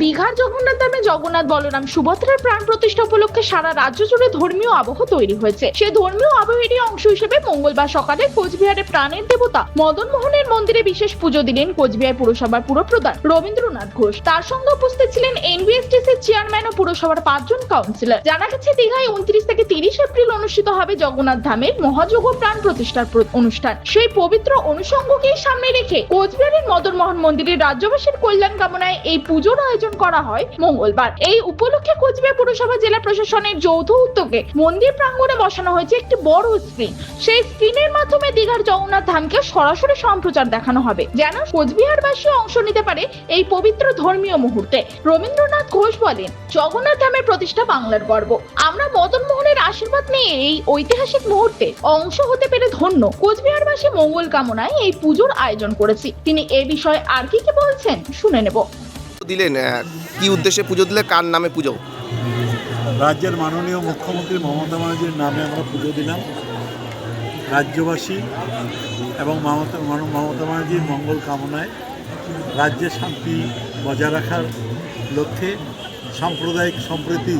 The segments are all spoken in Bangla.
দীঘার জগন্নাথ ধামে জগন্নাথ বলরাম সুভদ্রার প্রাণ প্রতিষ্ঠা উপলক্ষে সারা রাজ্য জুড়ে ধর্মীয় আবহ তৈরি হয়েছে। সেই ধর্মীয় আবহেরই অংশ হিসেবে মঙ্গলবার সকালে কোচবিহারে প্রাণের দেবতা মদন মোহনের মন্দিরে বিশেষ পুজো দিলেন কোচবিহার পুরসভার পুরপ্রধান রবীন্দ্রনাথ ঘোষ। তার সঙ্গে উপস্থিত ছিলেন এনবিএসটিসির চেয়ারম্যান ও পুরসভার পাঁচজন কাউন্সিলর জানা গেছে, দীঘায় উনত্রিশ থেকে তিরিশ এপ্রিল অনুষ্ঠিত হবে জগন্নাথ ধামের মহাযোগ প্রাণ প্রতিষ্ঠার অনুষ্ঠান। সেই পবিত্র অনুষঙ্গকেই সামনে রেখে কোচবিহারের মদন মোহন মন্দিরে রাজ্যবাসীর কল্যাণ কামনায় এই পুজোর আয়োজন করা হয় মঙ্গলবার। এই উপলক্ষে কোচবিহার পুরসভা জেলা প্রশাসনের যৌথ উদ্যোগে মন্দির প্রাঙ্গণে বসানো হয়েছে একটি বড় স্ক্রিন সেই স্ক্রিনের মাধ্যমে দীঘার জগন্নাথ ধামকে সরাসরি সম্প্রচার দেখানো হবে। যেন কোচবিহারবাসী অংশ নিতে পারে এই পবিত্র ধর্মীয় মুহূর্তে। রবীন্দ্রনাথ ঘোষ বলেন, জগন্নাথ ধামের প্রতিষ্ঠা বাংলার গর্ব। আমরা মদন মোহনের আশীর্বাদ নিয়ে এই ঐতিহাসিক মুহূর্তে অংশ হতে পেরে ধন্য। কোচবিহারবাসী মঙ্গল কামনায় এই পুজোর আয়োজন করেছি। তিনি এ বিষয়ে আর কি কি বলছেন শুনে নেব। দিলেন কি উদ্দেশ্যে পুজো দিলে, কার নামে পুজো? রাজ্যের মাননীয় মুখ্যমন্ত্রী মমতা ব্যানার্জির নামে আমরা পুজো দিলাম। রাজ্যবাসী এবং মমতা মমতা ব্যানার্জির মঙ্গল কামনায় রাজ্যে শান্তি বজায় রাখার লক্ষ্যে, সাম্প্রদায়িক সম্প্রীতি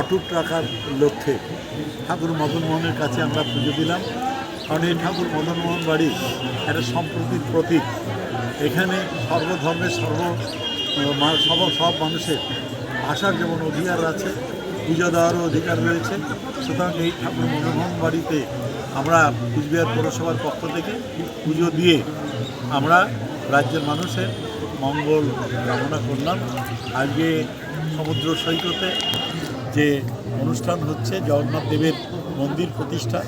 অটুট রাখার লক্ষ্যে ঠাকুর মদনমোহনের কাছে আমরা পুজো দিলাম। কারণ এই ঠাকুর মদনমোহন বাড়ি একটা সম্প্রীতির প্রতীক। এখানে সর্বধর্মের সর্ব সব সব মানুষের ভাষার যেমন অধিকার আছে পুজো দেওয়ারও অধিকার রয়েছে। সুতরাং এই ঠাকুর মনোহন বাড়িতে আমরা কুচবিহার পৌরসভার পক্ষ থেকে পুজো দিয়ে আমরা রাজ্যের মানুষের মঙ্গল কামনা করলাম। আজকে সমুদ্র সৈকতে যে অনুষ্ঠান হচ্ছে, জগন্নাথ দেবের মন্দির প্রতিষ্ঠা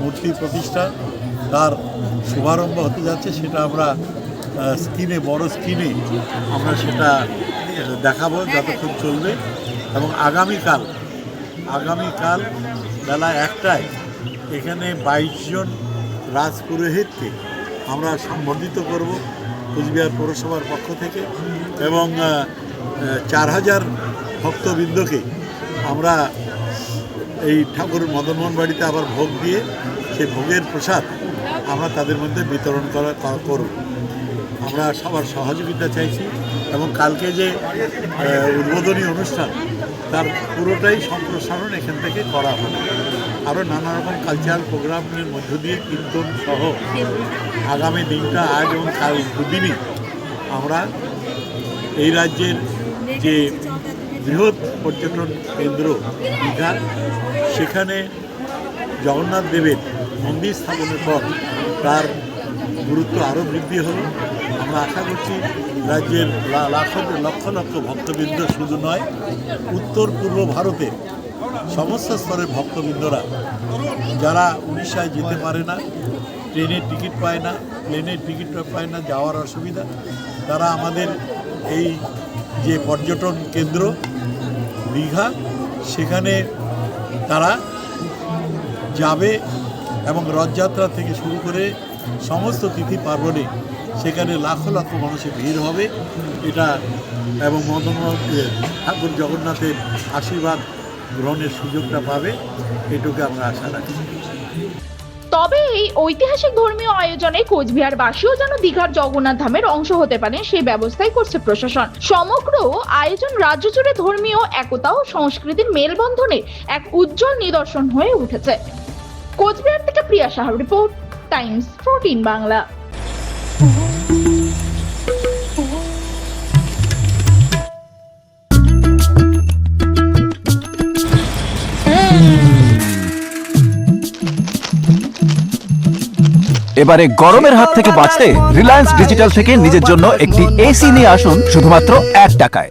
মূর্তি প্রতিষ্ঠা, তার শুভারম্ভ হতে যাচ্ছে, সেটা আমরা স্ক্রিনে বড় স্ক্রিনে আমরা সেটা দেখাবো যতক্ষণ চলবে। এবং আগামীকাল আগামীকাল বেলা একটায় এখানে বাইশ জন রাজপুরোহিতকে আমরা সম্বর্ধিত করব কুচবিহার পৌরসভার পক্ষ থেকে এবং চার হাজার ভক্তবৃন্দকে আমরা এই ঠাকুর মদনমোহন বাড়িতে আবার ভোগ দিয়ে সেই ভোগের প্রসাদ আমরা তাদের মধ্যে বিতরণ করা- করব। আমরা সবার সহযোগিতা চাইছি এবং কালকে যে উদ্বোধনী অনুষ্ঠান, তার পুরোটাই সম্প্রসারণ এখান থেকে করা হবে। আরও নানা রকম কালচারাল প্রোগ্রামের মধ্য দিয়ে কীর্তন সহ আগামী দিনটা আজ এবং কাল দুদিনই আমরা এই রাজ্যের যে বৃহৎ পর্যটন কেন্দ্র দীঘা, সেখানে জগন্নাথ দেবের মন্দির স্থাপনের পর তার গুরুত্ব আরও বৃদ্ধি হলো আমরা আশা করছি রাজ্যের লাখ লক্ষ লক্ষ ভক্তবৃন্দ শুধু নয়, উত্তর পূর্ব ভারতের সমস্ত স্তরের ভক্তবৃন্দরা, যারা উড়িষ্যায় যেতে পারে না, ট্রেনের টিকিট পায় না, প্লেনের টিকিট পায় না, যাওয়ার অসুবিধা, তারা আমাদের এই যে পর্যটন কেন্দ্র, দীঘা, সেখানে তারা যাবে এবং রথযাত্রা থেকে শুরু করে সমস্ত তিথি পার্বণে সেখানে লাখো লাখো মানুষের ভিড় হবে। এটা এবং মদন ঠাকুর জগন্নাথের আশীর্বাদ গ্রহণের সুযোগটা পাবে, এটুকু আমরা আশা রাখি। তবে এই ঐতিহাসিক ধর্মীয় আয়োজনে কোচবিহারবাসীও যেন দীঘার জগন্নাথ ধামের অংশ হতে পারেন, সেই ব্যবস্থাই করছে প্রশাসন। সমগ্র আয়োজন রাজ্য জুড়ে ধর্মীয় একতা ও সংস্কৃতির মেলবন্ধনে এক উজ্জ্বল নিদর্শন হয়ে উঠেছে। কোচবিহার থেকে প্রিয়া সাহার রিপোর্ট। টাইমস ফোরটিন বাংলা এবারে গরমের হাত থেকে বাঁচতে রিলায়েন্স ডিজিটাল থেকে নিজের জন্য একটি এসি নিয়ে আসুন শুধুমাত্র এক টাকায়।